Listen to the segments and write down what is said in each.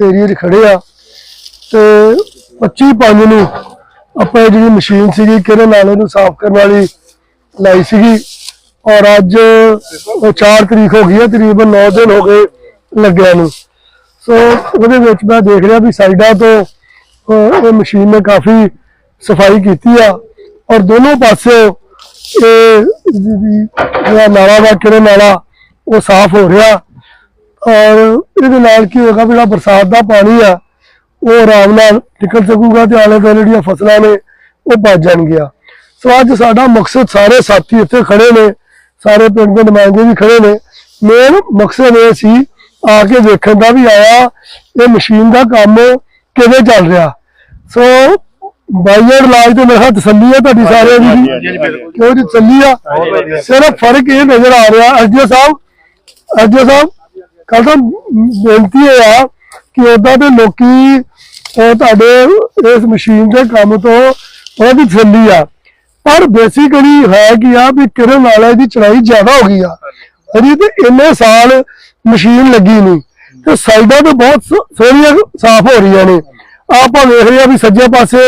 Area 'ਚ ਖੜੇ ਆ ਤੇ 25 ਪੰਜ ਨੂੰ ਆਪਾਂ ਜਿਹੜੀ ਮਸ਼ੀਨ ਸੀਗੀ, ਕਿਹੜੇ ਨਾਲੇ ਨੂੰ ਸਾਫ਼ ਕਰਨ ਵਾਲੀ ਲਾਈ ਸੀਗੀ। ਔਰ ਅੱਜ ਉਹ 4 ਤਰੀਕ ਹੋ ਗਈ ਹੈ ਤਕਰੀਬਨ 9 ਦਿਨ ਹੋ ਗਏ ਲੱਗਿਆ ਨੂੰ। ਸੋ ਉਹਦੇ ਵਿੱਚ ਮੈਂ ਦੇਖ ਰਿਹਾ ਵੀ ਸਾਈਡਾਂ ਤੋਂ ਇਹ ਮਸ਼ੀਨ ਨੇ ਕਾਫੀ ਸਫ਼ਾਈ ਕੀਤੀ ਆ। ਔਰ ਦੋਨੋਂ ਪਾਸੇ ਇਹ ਜਿਹੜਾ ਨਾਲਾ ਦਾ ਕਿਹੜੇ ਨਾਲਾ, ਉਹ ਸਾਫ਼ ਹੋ ਰਿਹਾ। ਔਰ ਇਹਦੇ ਨਾਲ ਕੀ ਹੋਏਗਾ ਜਿਹੜਾ ਬਰਸਾਤ ਦਾ ਪਾਣੀ ਆ ਉਹ ਆਰਾਮ ਨਾਲ ਨਿਕਲ ਸਕੂਗਾ ਤੇ ਆਲੇ ਦੁਆਲੇ ਜਿਹੜੀਆਂ ਫਸਲਾਂ ਨੇ ਉਹ ਬਚ ਜਾਣਗੀਆਂ। ਸੋ ਅੱਜ ਸਾਡਾ ਮਕਸਦ ਸਾਰੇ ਸਾਥੀ ਇੱਥੇ ਖੜੇ ਨੇ ਸਾਰੇ ਪਿੰਡ ਦੇ ਨੁਮਾਇੰਦੇ ਵੀ ਖੜੇ ਨੇ। ਮੇਨ ਮਕਸਦ ਇਹ ਸੀ ਆ ਕੇ ਦੇਖਣ ਦਾ ਵੀ ਆਇਆ ਇਹ ਮਸ਼ੀਨ ਦਾ ਕੰਮ ਕਿਵੇਂ ਚੱਲ ਰਿਹਾ। ਸੋ ਬਾਈਅਰ ਇਲਾਜ ਤੇ ਮੇਰਾ ਤਸੱਲੀ ਹੈ ਤੁਹਾਡੀ ਸਾਰਿਆਂ ਦੀ। ਕਿਉਂ ਜੀ ਤਸੱਲੀ ਆ? ਸਿਰਫ ਫ਼ਰਕ ਇਹ ਨਜ਼ਰ ਆ ਰਿਹਾ ਐਸਡੀਓ ਸਾਹਿਬ ਐਸਡੀਓ ਸਾਹਿਬ ਕੱਲ ਤਾਂ ਬੇਨਤੀ ਆ ਕਿ ਉਦਾਂ ਦੇ ਲੋਕੀ ਉਹ ਤੁਹਾਡੇ ਇਸ ਮਸ਼ੀਨ ਦੇ ਕੰਮ ਤੋਂ ਉਹਦੀ ਤਸੱਲੀ ਆ। ਪਰ ਬੇਸਿਕਲੀ ਹੈ ਕੀ ਆ ਵੀ ਕਿਰਨ ਵਾਲੇ ਦੀ ਚੜਾਈ ਜ਼ਿਆਦਾ ਹੋ ਗਈ ਆ। ਅਜੀ ਤੇ ਇੰਨੇ ਸਾਲ ਮਸ਼ੀਨ ਲੱਗੀ ਨਹੀਂ। ਤੇ ਸਾਈਡਾਂ ਤੇ ਬਹੁਤ ਸੋਹਣੀਆਂ ਸਾਫ਼ ਹੋ ਰਹੀਆਂ ਨੇ। ਆਪਾਂ ਵੇਖ ਰਹੇ ਆ ਵੀ ਸੱਜੇ ਪਾਸੇ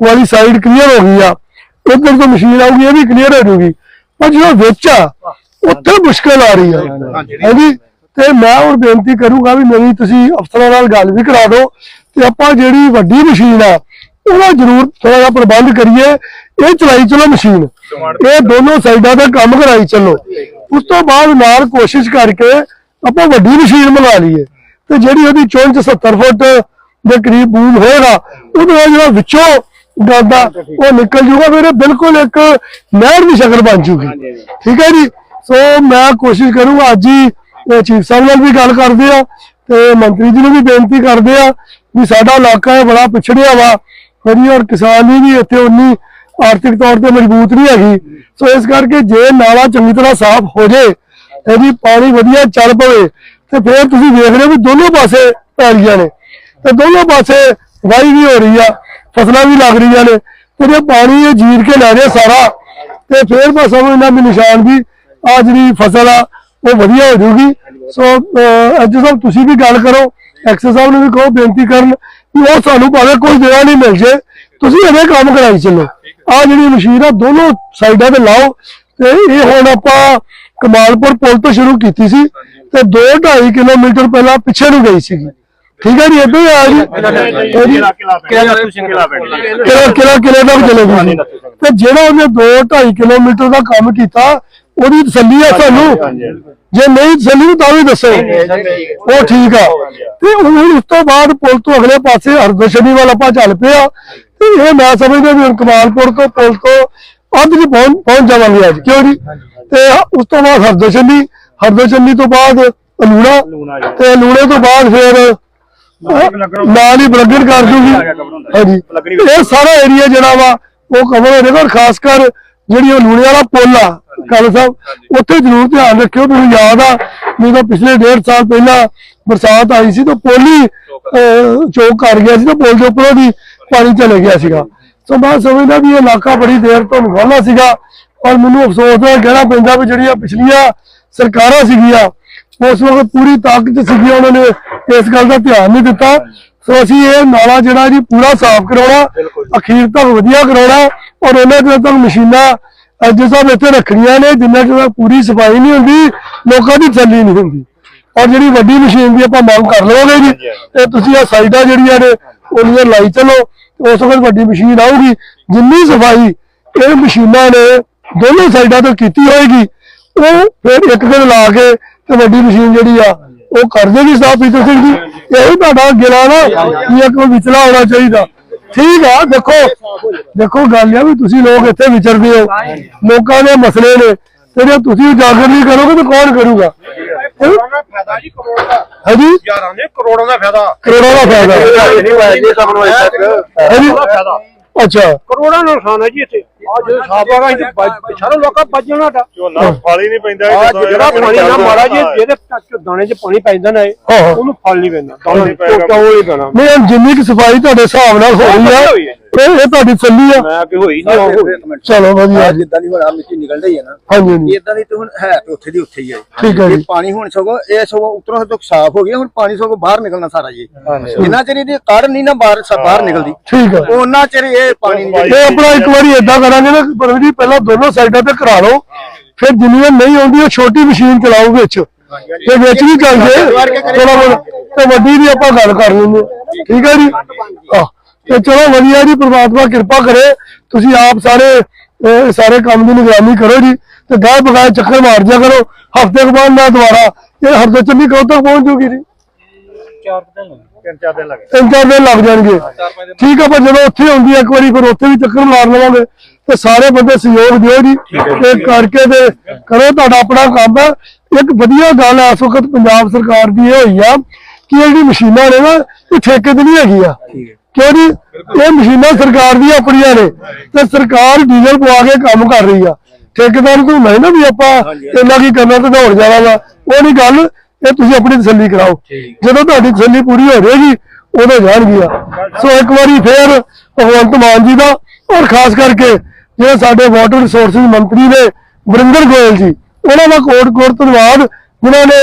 ਵਾਲੀ ਸਾਈਡ ਕਲੀਅਰ ਹੋ ਗਈ ਆ। ਉਧਰ ਤੋਂ ਮਸ਼ੀਨ ਆਊਗੀ ਇਹ ਵੀ ਕਲੀਅਰ ਹੋ ਜਾਊਗੀ ਪਰ ਜਿਹੜਾ ਵਿੱਚ ਆ ਉੱਥੇ ਮੁਸ਼ਕਲ ਆ ਰਹੀ ਆ। ਹਾਂਜੀ। ਤੇ ਮੈਂ ਹੁਣ ਬੇਨਤੀ ਕਰੂੰਗਾ ਵੀ ਮੇਰੀ ਤੁਸੀਂ ਅਫਸਰਾਂ ਨਾਲ ਗੱਲ ਵੀ ਕਰਾ ਦਿਓ ਤੇ ਆਪਾਂ ਜਿਹੜੀ ਵੱਡੀ ਮਸ਼ੀਨ ਆ, ਉਹਦਾ ਜ਼ਰੂਰ ਥੋੜਾ ਜਿਹਾ ਪ੍ਰਬੰਧ ਕਰੀਏ। ਇਹ ਚਲਾਈ ਚਲੋ ਮਸ਼ੀਨ। ਇਹ ਦੋਨੋਂ ਸਾਈਡਾਂ ਤੇ ਕੰਮ ਕਰਾਈ ਚੱਲੋ। ਉਸ ਤੋਂ ਬਾਅਦ ਨਾਲ ਕੋਸ਼ਿਸ਼ ਕਰਕੇ ਆਪਾਂ ਵੱਡੀ ਮਸ਼ੀਨ ਬਣਾ ਲਈਏ। ਤੇ ਜਿਹੜੀ ਉਹਦੀ ਚੌਂਚ 70 ਫੁੱਟ ਦੇ ਕਰੀਬ ਬੂਮ ਹੋਏਗਾ, ਉਹਦਾ ਜਿਹੜਾ ਵਿੱਚੋਂ ਗਾਦਾ ਉਹ ਨਿਕਲ ਜੂਗਾ ਫਿਰ ਬਿਲਕੁਲ ਇੱਕ ਨਹਿਰ ਦੀ ਸ਼ਕਲ ਬਣ ਜੂਗੀ ਠੀਕ ਹੈ ਜੀ? ਸੋ ਮੈਂ ਕੋਸ਼ਿਸ਼ ਕਰੂੰਗਾ ਅੱਜ ਹੀ ਚੀਫ ਸਾਹਿਬ ਨਾਲ ਵੀ ਗੱਲ ਕਰਦੇ ਆ ਤੇ ਮੰਤਰੀ ਜੀ ਨੂੰ ਵੀ ਬੇਨਤੀ ਕਰਦੇ ਆ ਵੀ ਸਾਡਾ ਇਲਾਕਾ ਹੈ ਬੜਾ ਪਿਛੜਿਆ ਵਾ। ਮੇਰੀ ਔਰ ਕਿਸਾਨੀ ਵੀ ਇੱਥੇ ਉਨੀ ਆਰਥਿਕ ਤੌਰ ਤੇ ਮਜ਼ਬੂਤ ਨਹੀਂ ਹੈਗੀ। ਸੋ ਇਸ ਕਰਕੇ ਜੇ ਨਾਲਾ ਚੰਗੀ ਤਰ੍ਹਾਂ ਸਾਫ਼ ਹੋ ਜੇ ਇਹਦੀ ਪਾਣੀ ਵਧੀਆ ਚੱਲ ਪਵੇ, ਤੇ ਫਿਰ ਤੁਸੀਂ ਵੇਖ ਰਹੇ ਹੋ ਵੀ ਦੋਨੋਂ ਪਾਸੇ ਪੈਲੀਆਂ ਨੇ। ਤੇ ਦੋਨੋਂ ਪਾਸੇ ਵਾਈ ਵੀ ਹੋ ਰਹੀ ਆ, ਫਸਲਾਂ ਵੀ ਲੱਗ ਰਹੀਆਂ ਨੇ। ਤੇ ਜੇ ਪਾਣੀ ਇਹ ਜੀਰ ਕੇ ਲੈ ਰਿਹਾ ਸਾਰਾ। ਤੇ ਫਿਰ ਮੈਂ ਸਮਝਦਾ ਵੀ ਨਿਸ਼ਾਨ ਵੀ ਆ ਜਿਹੜੀ ਫਸਲ ਆ ਉਹ ਵਧੀਆ ਹੋ ਜਾਊਗੀ ਸੋ ਅੱਜ ਸਾਹਿਬ ਤੁਸੀਂ ਵੀ ਗੱਲ ਕਰੋ ਐਕਸਰ ਸਾਹਿਬ ਨੂੰ ਵੀ ਕਹੋ ਬੇਨਤੀ ਕਰਨ ਵੀ ਉਹ ਸਾਨੂੰ ਭਾਵੇਂ ਕੋਈ ਜਗ੍ਹਾ ਨਹੀਂ ਮਿਲ ਜੇ ਤੁਸੀਂ ਇਹਦੇ ਕੰਮ ਕਰਾਈ ਚੱਲੋ ਆ ਜਿਹੜੀ ਮਸ਼ੀਨ ਆ ਦੋਨੋਂ ਸਾਈਡਾਂ ਤੇ ਲਾਓ ਤੇ ਇਹ ਹੁਣ ਆਪਾਂ ਕਮਾਲਪੁਰ ਪੁਲ ਤੋਂ ਸ਼ੁਰੂ ਕੀਤੀ ਸੀ ਤੇ 2.5 ਕਿਲੋਮੀਟਰ ਪਹਿਲਾਂ ਪਿੱਛੇ ਨੂੰ ਗਈ ਸੀਗੀ ਠੀਕ ਹੈ ਜੀ ਇੱਦਾਂ ਆ ਜੀ ਇਹ ਜੀ ਕਿਹੜਾ ਨੱਥੂ ਕਿਲੋ ਕਿਲੋ ਚਲੇ ਗਈ ਤੇ ਜਿਹੜਾ ਉਹਨੇ 2 2.5 ਕਿਲੋਮੀਟਰ ਦਾ ਕੰਮ ਕੀਤਾ ਉਹਦੀ ਤਸੱਲੀ ਆ ਸਾਨੂੰ। ਜੇ ਨਹੀਂ ਤਸੱਲੀ ਤਾਂ ਵੀ ਦੱਸੋ। ਉਹ ਠੀਕ ਆ। ਤੇ ਹੁਣ ਉਸ ਤੋਂ ਬਾਅਦ ਪੁਲ ਤੋਂ ਅਗਲੇ ਪਾਸੇ ਹਰਦਸ਼ਨੀ ਵੱਲ ਆਪਾਂ ਚੱਲ ਪਏ ਆ। ਤੇ ਇਹ ਮੈਂ ਸਮਝਦਾ ਵੀ ਹੁਣ ਕਮਾਲਪੁਰ ਤੋਂ ਪੁਲ ਤੋਂ ਅੱਧ ਜੀ ਪਹੁੰਚ ਜਾਵਾਂਗੇ ਅੱਜ ਕਿਉਂ ਜੀ? ਤੇ ਉਸ ਤੋਂ ਬਾਅਦ ਹਰਦਸ਼ਨੀ ਹਰਦਸ਼ਨੀ ਤੋਂ ਬਾਅਦ ਅਲੂਣਾ। ਤੇ ਅਲੂਣੇ ਤੋਂ ਬਾਅਦ ਫਿਰ ਨਾਲ ਹੀ ਬਲੱਗਣ ਕਰ ਦੂਗੀ। ਹਾਂਜੀ। ਇਹ ਸਾਰਾ ਏਰੀਆ ਜਿਹੜਾ ਵਾ ਉਹ ਕਵਰ ਹੋ ਜਾਏਗਾ ਔਰ ਖਾਸ ਕਰ ਜਿਹੜੀ ਉਹ ਲੂਣੇ ਵਾਲਾ ਪੁੱਲ ਆ ਕਾਲੇ ਸਾਹਿਬ ਉੱਥੇ ਜ਼ਰੂਰ ਧਿਆਨ ਰੱਖਿਓ ਮੈਨੂੰ ਯਾਦ ਆ ਜਦੋਂ ਪਿਛਲੇ ਡੇਢ ਸਾਲ ਪਹਿਲਾਂ ਬਰਸਾਤ ਆਈ ਸੀ ਤਾਂ ਪੁੱਲ ਚੋਕ ਕਰ ਗਿਆ ਸੀ ਤਾਂ ਪੁੱਲ ਦੇ ਉੱਪਰੋਂ ਦੀ ਪਾਣੀ ਚਲੇ ਗਿਆ ਸੀਗਾ। ਸੋ ਮੈਂ ਸਮਝਦਾ ਵੀ ਇਹ ਇਲਾਕਾ ਬੜੀ ਦੇਰ ਤੋਂ ਨਿਵਾਲਾ ਸੀਗਾ ਔਰ ਮੈਨੂੰ ਅਫਸੋਸ ਹੈ ਕਹਿਣਾ ਪੈਂਦਾ ਵੀ ਜਿਹੜੀਆਂ ਪਿਛਲੀਆਂ ਸਰਕਾਰਾਂ ਸੀਗੀਆਂ ਉਸ ਵਕਤ ਪੂਰੀ ਤਾਕਤ ਸੀਗੀ ਉਹਨਾਂ ਨੇ ਇਸ ਗੱਲ ਦਾ ਧਿਆਨ ਨਹੀਂ ਦਿੱਤਾ। ਸੋ ਅਸੀਂ ਇਹ ਨਾਲਾ ਜਿਹੜਾ ਜੀ ਪੂਰਾ ਸਾਫ਼ ਕਰਾਉਣਾ ਅਖੀਰ ਤੱਕ ਵਧੀਆ ਕਰਾਉਣਾ ਔਰ ਉਹਨਾਂ ਚਿਰ ਤੱਕ ਮਸ਼ੀਨਾਂ ਅੱਜ ਸਾਹਿਬ ਇੱਥੇ ਰੱਖਣੀਆਂ ਨੇ ਜਿੰਨਾ ਚਿਰ ਪੂਰੀ ਸਫ਼ਾਈ ਨਹੀਂ ਹੁੰਦੀ ਲੋਕਾਂ ਦੀ ਤਸੱਲੀ ਨਹੀਂ ਹੁੰਦੀ। ਔਰ ਜਿਹੜੀ ਵੱਡੀ ਮਸ਼ੀਨ ਦੀ ਆਪਾਂ ਮੰਗ ਕਰ ਲਵਾਂਗੇ ਜੀ ਤੇ ਤੁਸੀਂ ਆ ਸਾਈਡਾਂ ਜਿਹੜੀਆਂ ਨੇ ਉਹਨੀਆਂ ਲਾਈ ਚਲੋ ਉਸ ਵਕਤ ਵੱਡੀ ਮਸ਼ੀਨ ਆਊਗੀ। ਜਿੰਨੀ ਸਫ਼ਾਈ ਇਹ ਮਸ਼ੀਨਾਂ ਨੇ ਦੋਨੋਂ ਸਾਈਡਾਂ ਤੋਂ ਕੀਤੀ ਹੋਏਗੀ ਉਹ ਫਿਰ ਇੱਕ ਦਿਨ ਲਾ ਕੇ ਤੇ ਵੱਡੀ ਮਸ਼ੀਨ ਜਿਹੜੀ ਆ ਉਹ ਕਰ ਦੇਗੀ ਸਾਫ਼ ਪੀਤਰ ਸਿੰਘ ਜੀ। ਇਹੀ ਤੁਹਾਡਾ ਗਿਲਾ ਨਾ ਕਿ ਇੱਕ ਵਿਚਲਾ ਹੋਣਾ ਚਾਹੀਦਾ। ਠੀਕ ਆ ਦੇਖੋ ਦੇਖੋ ਗੱਲ ਆ ਵੀ ਤੁਸੀਂ ਲੋਕ ਇੱਥੇ ਵਿਚਰਦੇ ਹੋ। ਲੋਕਾਂ ਦੇ ਮਸਲੇ ਨੇ। ਤੇ ਜੇ ਤੁਸੀਂ ਉਜਾਗਰ ਨਹੀਂ ਕਰੋਗੇ ਤਾਂ ਕੌਣ ਕਰੂਗਾ? ਫਾਇਦਾ ਜੀ ਕਰੋੜ ਦਾ ਹਾਂਜੀ? ਯਾਰਾਂ ਦੇ ਕਰੋੜਾਂ ਦਾ ਫਾਇਦਾ। ਕਰੋੜਾਂ ਦਾ ਫਾਇਦਾ। ਹਾਂਜੀ? ਫਾਇਦਾ। ਅੱਛਾ। ਕਰੋੜਾਂ ਦਾ ਨੁਕਸਾਨ ਹੈ ਜੀ ਇੱਥੇ। ਆ ਜੇ ਸਾਫ਼ ਆਗਾ ਇੱਥੇ ਸਾਰੇ ਲੋਕਾਂ ਭੱਜ ਜਾਣਾ ਤਾ ਝੋਨਾ ਫਲ ਹੀ ਨਹੀਂ ਪੈਂਦਾ ਆ ਜਦੋਂ ਜਿਹੜਾ ਇਹਦਾ ਪਾਣੀ ਨਾ ਮਾਰਾ ਜੀ। ਜਿਹਦੇ ਦਾਣੇ 'ਚ ਪਾਣੀ ਪੈਂਦਾ ਨਾ ਇਹ, ਹਾਂ। ਉਹਨੂੰ ਫਲ ਨਹੀਂ ਪੈਂਦਾ। ਨਹੀਂ ਦਾਣੇ ਨਹੀਂ ਨਹੀਂ ਜਿੰਨੀ ਕੁ ਸਫ਼ਾਈ ਤੁਹਾਡੇ ਹਿਸਾਬ ਨਾਲ ਹੋ ਰਹੀ ਇਹ ਇਹ ਤੁਹਾਡੀ ਤਸੱਲੀ ਆ। ਮੈਂ ਕਿ ਹੋਈ ਨਹੀਂ ਉਹ ਚਲੋ ਵਧੀਆ। ਜਿੱਦਾਂ ਦੀ ਹੁਣ ਮਿੱਟੀ ਨਿਕਲ ਰਹੀ ਹੈ ਨਾ। ਹਾਂਜੀ ਹਾਂਜੀ। ਇਦਾਂ ਦੀ ਤੇ ਹੁਣ ਹੈ ਤੇ ਉੱਥੇ ਦੀ ਉੱਥੇ ਹੀ ਹੈ ਠੀਕ ਹੈ ਜੀ ਪਾਣੀ ਹੁਣ ਸਗੋਂ ਇਹ ਸਗੋਂ ਉਤਰੋਂ ਤੋਂ ਸਾਫ਼ ਹੋ ਗਿਆ ਹੁਣ ਪਾਣੀ ਸਗੋਂ ਬਾਹਰ ਨਿਕਲਣਾ ਸਾਰਾ ਜੀ। ਜਿੰਨਾ ਚਿਰ ਇਹਦੀ ਕਾਢ ਨਹੀਂ ਨਾ ਬਾਹਰ ਬਾਹਰ ਨਿਕਲਦੀ। ਠੀਕ ਹੈ ਉਹਨਾਂ ਚਿਰ ਇਹ ਪਾਣੀ ਨਹੀਂ ਇਹ ਆਪਣਾ ਇੱਕ ਵਾਰੀ ਏਦਾਂ ਕਰਾਂਗੇ ਨਾ ਪਰਮ ਜੀ ਪਹਿਲਾਂ ਦੋਨੋਂ ਸਾਈਡਾਂ ਤੇ ਕਰਾ ਲਓ। ਫਿਰ ਜਿੰਨੀਆਂ ਨਹੀਂ ਆਉਂਦੀ ਉਹ ਛੋਟੀ ਮਸ਼ੀਨ ਚਲਾਓ ਵਿੱਚ। ਤੇ ਵਿੱਚ ਵੀ ਚੱਲ ਜੇ। ਥੋੜਾ ਬਹੁਤ ਤੇ ਵੱਡੀ ਦੀ ਆਪਾਂ ਗੱਲ ਕਰ ਲੈਂਦੇ ਹਾਂ। ਠੀਕ ਹੈ ਜੀ? ਆਹ, ਤੇ ਚਲੋ ਵਧੀਆ ਜੀ ਪ੍ਰਮਾਤਮਾ ਕਿਰਪਾ ਕਰੇ। ਤੁਸੀਂ ਆਪ ਸਾਰੇ ਸਾਰੇ ਕੰਮ ਦੀ ਨਿਗਰਾਨੀ ਕਰੋ ਜੀ ਤੇ ਗਾਹ ਬਗਾਹ ਚੱਕਰ ਮਾਰ ਜਾ ਕਰੋ। ਹਫ਼ਤੇ ਕੁ ਬਾਅਦ ਮੈਂ ਦੁਬਾਰਾ ਇਹ ਹਫ਼ਤੇ ਚੱਲੀ ਕਦੋਂ ਤੱਕ ਪਹੁੰਚ ਜੂਗੀ ਜੀ। ਤਿੰਨ ਚਾਰ ਦਿਨ ਲੱਗੇ। ਤਿੰਨ ਚਾਰ ਦਿਨ ਲੱਗ ਜਾਣਗੇ। ਠੀਕ ਆ ਪਰ ਜਦੋਂ ਉੱਥੇ ਹੁੰਦੀ ਇੱਕ ਵਾਰੀ ਫਿਰ ਉੱਥੇ ਵੀ ਚੱਕਰ ਮਾਰ ਲਵਾਂਗੇ। ਤੇ ਸਾਰੇ ਬੰਦੇ ਸਹਿਯੋਗ ਦਿਓ ਜੀ। ਤੇ ਕਰਕੇ ਤੇ ਕਰੋ ਤੁਹਾਡਾ ਆਪਣਾ ਕੰਮ ਹੈ। ਇੱਕ ਵਧੀਆ ਗੱਲ ਇਸ ਵਕਤ ਪੰਜਾਬ ਸਰਕਾਰ ਦੀ ਇਹ ਹੋਈ ਆ ਕਿ ਇਹ ਜਿਹੜੀ ਮਸ਼ੀਨਾਂ ਨੇ ਨਾ ਇਹ ਠੇਕੇ ਤੇ ਨਹੀਂ ਹੈਗੀਆਂ। ਕਿਉਂ ਜੀ ਇਹ ਮਸ਼ੀਨਾਂ ਸਰਕਾਰ ਦੀਆਂ ਆਪਣੀਆਂ ਨੇ ਤੇ ਸਰਕਾਰ ਡੀਜ਼ਲ ਪਵਾ ਕੇ ਕੰਮ ਕਰ ਰਹੀ ਆ। ਠੇਕੇਦਾਰ ਨੂੰ ਨਹੀਂ ਨਾ ਵੀ ਆਪਾਂ ਇੰਨਾ ਕੀ ਕਰਨਾ ਤੇ ਦੌੜ ਜਾਣਾ ਵਾ ਉਹ ਨਹੀਂ ਗੱਲ ਇਹ ਤੁਸੀਂ ਆਪਣੀ ਤਸੱਲੀ ਕਰਾਓ। ਜਦੋਂ ਤੁਹਾਡੀ ਤਸੱਲੀ ਪੂਰੀ ਹੋ ਜਾਏਗੀ ਉਦੋਂ ਜਾਣਗੀਆਂ। ਸੋ ਇੱਕ ਵਾਰੀ ਫੇਰ ਭਗਵੰਤ ਮਾਨ ਜੀ ਦਾ ਔਰ ਖਾਸ ਕਰਕੇ ਜਿਹੜੇ ਸਾਡੇ ਵਾਟਰ ਰਿਸੋਰਸਿਸ ਮੰਤਰੀ ਨੇ ਵਰਿੰਦਰ ਗੋਇਲ ਜੀ ਉਹਨਾਂ ਦਾ ਕੋਟ ਕੋਟ ਧੰਨਵਾਦ ਜਿਨ੍ਹਾਂ ਨੇ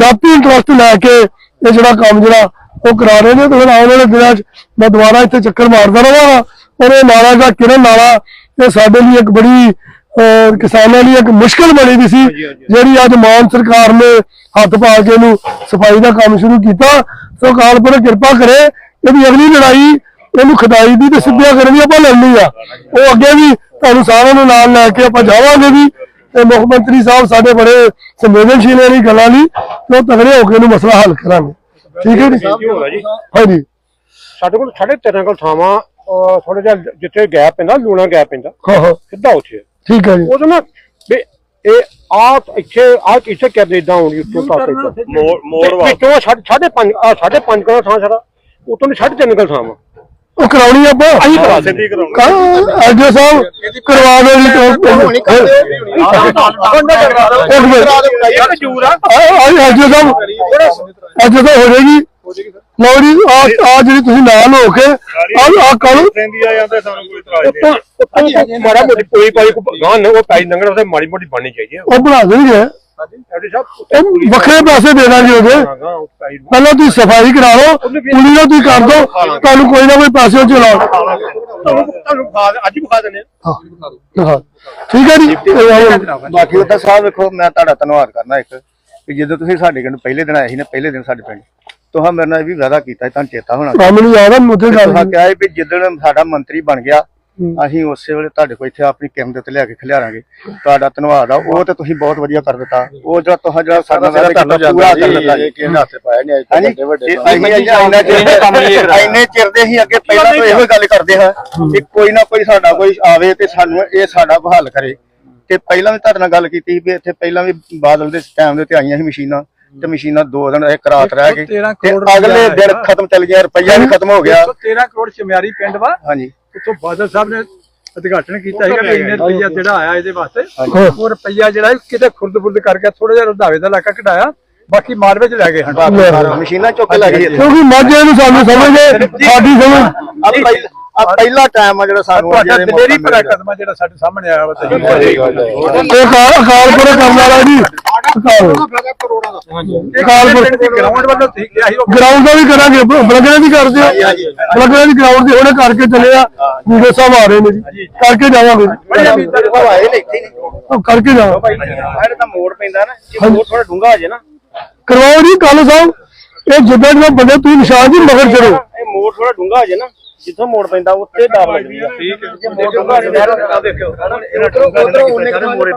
ਜਾਤੀ ਇੰਟਰਸਟ ਲੈ ਕੇ ਇਹ ਜਿਹੜਾ ਕੰਮ ਜਿਹੜਾ ਉਹ ਕਰਾ ਰਹੇ ਨੇ ਤੇ ਫਿਰ ਆਉਣ ਵਾਲੇ ਦਿਨਾਂ 'ਚ ਮੈਂ ਦੁਬਾਰਾ ਇੱਥੇ ਚੱਕਰ ਮਾਰਦਾ ਰਹਾਂਗਾ ਔਰ ਇਹ ਨਾਲਾ ਦਾ ਕਿਰਨ ਨਾਲਾ ਇਹ ਸਾਡੇ ਲਈ ਇੱਕ ਬੜੀ ਕਿਸਾਨਾਂ ਲਈ ਇੱਕ ਮੁਸ਼ਕਲ ਬਣੀ ਦੀ ਸੀ ਜਿਹੜੀ ਅੱਜ ਮਾਨ ਸਰਕਾਰ ਨੇ ਹੱਥ ਪਾ ਕੇ ਇਹਨੂੰ ਸਫ਼ਾਈ ਦਾ ਕੰਮ ਸ਼ੁਰੂ ਕੀਤਾ। ਸੋ ਕਾਲਪੁਰ ਕਿਰਪਾ ਕਰੇ ਇਹਦੀ ਅਗਲੀ ਲੜਾਈ ਇਹਨੂੰ ਖਦਾਈ ਦੀ ਤੇ ਸਿੱਧਿਆ ਕਰਨ ਦੀ ਆਪਾਂ ਲੜਨੀ ਆ। ਉਹ ਅੱਗੇ ਵੀ ਤੁਹਾਨੂੰ ਸਾਰਿਆਂ ਨੂੰ ਨਾਲ ਲੈ ਕੇ ਆਪਾਂ ਜਾਵਾਂਗੇ ਵੀ। ਤੇ ਮੁੱਖ ਮੰਤਰੀ ਸਾਹਿਬ ਸਾਡੇ ਬੜੇ ਸੰਵੇਦਨਸ਼ੀਲ ਨੇ ਇਹ ਗੱਲਾਂ ਲਈ ਤੇ ਉਹ ਤਗੜੇ ਹੋ ਕੇ ਇਹਨੂੰ ਮਸਲਾ ਹੱਲ ਕਰਾਂਗੇ। ਠੀਕ ਹੈ ਜੀ? ਹੋ ਜੀ ਹਾਂਜੀ। ਸਾਡੇ ਕੋਲ ਸਾਢੇ ਤਿੰਨ ਕੋਲ ਥਾਵਾਂ ਥੋੜਾ ਜਿਹਾ ਜਿੱਥੇ ਗੈਪ ਪੈਂਦਾ ਲੂਣਾ ਗੈਪ ਪੈਂਦਾ। ਹਾਂ ਹਾਂ। ਸਿੱਧਾ ਉੱਥੇ। ਠੀਕ ਹੈ ਜੀ। ਉਹਦੇ ਨਾਲ ਵੀ ਇਹ ਆ ਇੱਥੇ ਆ ਇੱਥੇ ਕਰਦੇ ਇਦਾਂ ਆਉਂਦੀ ਉੱਤੋਂ ਤੱਕ। ਮੋੜ ਮੋੜ ਤੇ ਵਿੱਚੋਂ ਸਾਢੇ ਸਾਢੇ ਪੰਜ ਆ ਸਾਢੇ ਪੰਜ ਕੋਲ ਥਾਂ ਸਾਡਾ ਉਤੋਂ ਦੀ ਸਾਢੇ ਤਿੰਨ ਕੋਲ ਥਾਂ ਵਾ। ਉਹ ਕਰਾਉਣੀ ਆਪਾਂ? ਅਸੀਂ ਕਰਾ ਸਿੱਧੀ ਕਰਾਉਣੀ। ਅਜੇ ਸਾਹਿਬ ਕਰਵਾ ਦਿਓ ਜੀ ਇੱਕ ਮਿੰਟ। ਇਹ ਮਜੂਰ ਆ। ਅਜੇ ਸਾਹਿਬ। ਅਜੇ ਤਾਂ ਹੋ ਜਾਏਗੀ ਲਓ ਜੀ ਆ ਆ ਜਿਹੜੀ ਤੁਸੀਂ ਨਾਲ ਹੋ ਕੇ ਆ ਆ ਕੱਲ ਰਹਿੰਦੀ ਆ ਜਾਂਦੇ ਸਾਨੂੰ ਕੋਈ ਇਤਰਾਜ਼ ਉੱਤੋਂ ਨਹੀਂ ਉੱਤੋਂ ਮਾੜਾ ਮੋਟੀ ਕੋਈ ਪਾਈ ਗਾਂ ਨਾ ਉਹ ਪਾਈ ਲੰਗਣਾ ਤੇ ਮਾੜੀ ਮੋਟੀ ਬਣਨੀ ਚਾਹੀਦੀ ਹੈ। ਉਹ ਬਣਾ ਦੇਣਗੇ। ਸਾਡੇ ਸਾਹਿਬ ਉਹ ਵੱਖਰੇ ਪੈਸੇ ਦੇ ਦਾਂਗੇ ਉਹਦੇ। ਪਹਿਲਾਂ ਤੁਸੀਂ ਸਫ਼ਾਈ ਕਰਾ ਲਓ ਪੁਲੀ ਨੂੰ ਤੁਸੀਂ ਕਰ ਦਿਓ ਤੁਹਾਨੂੰ ਕੋਈ ਨਾ ਕੋਈ ਪੈਸੇ ਉਹ ਚ ਲਾਓ ਤੁਹਾਨੂੰ ਅੱਜ ਵੀ ਖਾ ਦਿੰਦੇ ਹਾਂ। ਹਾਂ। ਠੀਕ ਹੈ ਜੀ। ਬਾਕੀ ਉਹਦਾ ਸਾਹਿਬ ਵੇਖੋ ਮੈਂ ਤੁਹਾਡਾ ਧੰਨਵਾਦ ਕਰਨਾ ਇੱਕ। ਕਿ ਜਦੋਂ ਤੁਸੀਂ ਸਾਡੇ ਪਿੰਡ ਪਹਿਲੇ ਦਿਨ ਆਏ ਸੀ ਨਾ ਪਹਿਲੇ ਦਿਨ ਸਾਡੇ ਪਿੰਡ ਤੁਹਾਂ ਮੇਰੇ ਨਾਲ ਇਹ ਵੀ ਵਾਅਦਾ ਕੀਤਾ ਸੀ, ਤੁਹਾਨੂੰ ਚੇਤਾ ਹੋਣਾ ਕੰਮ ਨੂੰ ਯਾਦ ਆ ਮੁੱਦੇ ਗੱਲ ਤੁਹਾਂ ਕਿਹਾ ਸੀ ਵੀ ਜਿੱਦਣ ਸਾਡਾ ਮੰਤਰੀ ਬਣ ਗਿਆ ਅਸੀਂ ਉਸੇ ਵੇਲੇ ਤੁਹਾਡੇ ਕੋਲ ਇੱਥੇ ਆਪਣੀ ਕਿਰਮ ਦੇ ਉੱਤੇ ਲਿਆ ਕੇ ਖਿਲਾਰਾਂਗੇ। ਤੁਹਾਡਾ ਧੰਨਵਾਦ ਆ ਉਹ ਤੇ ਤੁਸੀਂ ਬਹੁਤ ਵਧੀਆ ਕਰ ਦਿੱਤਾ। ਉਹ ਜਿਹੜਾ ਤੁਹਾਂ ਜਿਹੜਾ ਸਾਡਾ ਕੀਤਾ ਪੂਰਾ ਕਰ ਦਿੱਤਾ ਜੀ। ਕਿਸੇ ਹੱਥ ਪਾਇਆ ਨਹੀਂ ਹਾਂਜੀ? ਤੇ ਅਸੀਂ ਇੰਨਾ ਚਿਰ ਇੰਨੇ ਚਿਰ ਦੇ ਅਸੀਂ ਅੱਗੇ ਪਹਿਲਾਂ ਤੋਂ ਇਹੋ ਹੀ ਗੱਲ ਕਰਦੇ ਹਾਂ ਕਿ ਕੋਈ ਨਾ ਕੋਈ ਸਾਡਾ ਕੋਈ ਆਵੇ ਤੇ ਸਾਨੂੰ ਇਹ ਸਾਡਾ ਹੱਲ ਕਰੇ। ਤੇ ਪਹਿਲਾਂ ਵੀ ਤੁਹਾਡੇ ਨਾਲ ਗੱਲ ਕੀਤੀ ਵੀ ਇੱਥੇ ਪਹਿਲਾਂ ਵੀ ਬਾਦਲ ਦੇ ਟਾਈਮ ਦੇ ਉੱਤੇ ਆਈਆਂ ਸੀ ਮਸ਼ੀਨਾਂ ਤੇ ਮਸ਼ੀਨਾਂ ਦੋ ਦਿਨ ਇੱਕ ਰਾਤ ਰਹਿ ਗਈ। ਤੇ ਅਗਲੇ ਦਿਨ ਖਤਮ ਚੱਲ ਗਿਆ ਰੁਪਈਆ ਵੀ ਖਤਮ ਹੋ ਗਿਆ। 13 ਕਰੋੜ ਚਮਿਆਰੀ ਪਿੰਡ ਵਾ। ਹਾਂਜੀ। ਉੱਥੋਂ ਬਾਦਲ ਸਾਹਿਬ ਨੇ ਉਦਘਾਟਨ ਕੀਤਾ ਸੀਗਾ ਕਿ ਇੰਨੇ ਰੁਪਈਆ ਜਿਹੜਾ ਆਇਆ ਇਹਦੇ ਵਾਸਤੇ। ਉਹ ਰੁਪਈਆ ਜਿਹੜਾ ਕਿਤੇ ਖੁਰਦ-ਬੁਰਦ ਕਰਕੇ ਥੋੜਾ ਜਿਹਾ ਰੰਧਾਵੇ ਦਾ ਇਲਾਕਾ ਕਢਾਇਆ ਬਾਕੀ ਮਾਲਵੇ ਚ ਲੈ ਗਏ ਮਸ਼ੀਨਾਂ ਚੁੱਕ ਕੇ ਲੈ ਗਈ ਇੱਥੇ ਕਿਉਂਕਿ ਮਾਝੇ ਨੂੰ ਸਾਨੂੰ ਸਮਝੇ ਸਾਡੀ ਸਮਝ ਆ ਪਹਿਲਾ ਟਾਈਮ ਆ ਜਿਹੜਾ ਸਾਨੂੰ ਤੁਹਾਡਾ ਜਿਹੜੇ ਦਲੇਰੀ ਮੌਕਾ ਭਰਾ ਮਿਲਿਆ। ਕਦਮ ਆ ਜਿਹੜਾ ਸਾਡੇ ਸਾਹਮਣੇ ਆਇਆ ਵਾ ਤੁਸੀਂ ਇਹ ਅਕਾਲ ਅਕਾਲ ਪੁਰੇ ਕਰਨ ਵਾਲਾ ਜੀ। ਦੀ ਗਰਾਊਂਡ ਵੱਲੋਂ ਠੀਕ ਸੀ ਗਰਾਊਂਡ ਦਾ। ਵੀ ਕਰਾਂਗੇ ਬਲਗੜੇ ਦੀ ਕਰਦੇ ਆ। ਬਲਗੜੇ ਦੀ ਗਰਾਊਂਡ ਦੀ ਹੁਣੇ ਕਰਕੇ ਚੱਲੇ ਆ। ਵੀਡੀਓ ਸਾਹਿਬ ਆ ਰਹੇ ਨੇ ਜੀ। ਕਰਕੇ ਜਾਵਾਂਗੇ ਦੇ ਉਹ ਕਰਕੇ ਜਾਵਾਂ ਸਾਡੇ ਤਾਂ ਮੋੜ ਪੈਂਦਾ ਨਾ। ਜੇ ਮੋੜ ਥੋੜਾ ਡੂੰਗਾ ਹੋ ਜੇ ਨਾ। ਕਰਵਾਓ ਜੀ ਕੱਲ ਸਾਹਿਬ। ਇਹ ਜਿੱਦਾਂ ਜਿੱਦਾਂ ਬੰਦੇ ਤੁਸੀਂ ਨਿਸ਼ਾਨ ਜੀ ਮਗਰ ਚੜੋ ਇਹ ਮੋੜ ਥੋੜਾ ਡੂੰਗਾ ਹੋ ਜੇ ਨਾ। ਜਿੱਥੋਂ ਮੋੜ ਪੈਂਦਾ ਉੱਥੇ ਡਰ ਲੱਗਦੀ। ਆ ਠੀਕ ਹੈ। ਜੇ ਮੋੜ ਡੂੰਗਾ ਹੋ ਜੇ ਦੇਖੋ। ਉਧਰੋਂ ਉਹਨੇ ਮੋੜੇ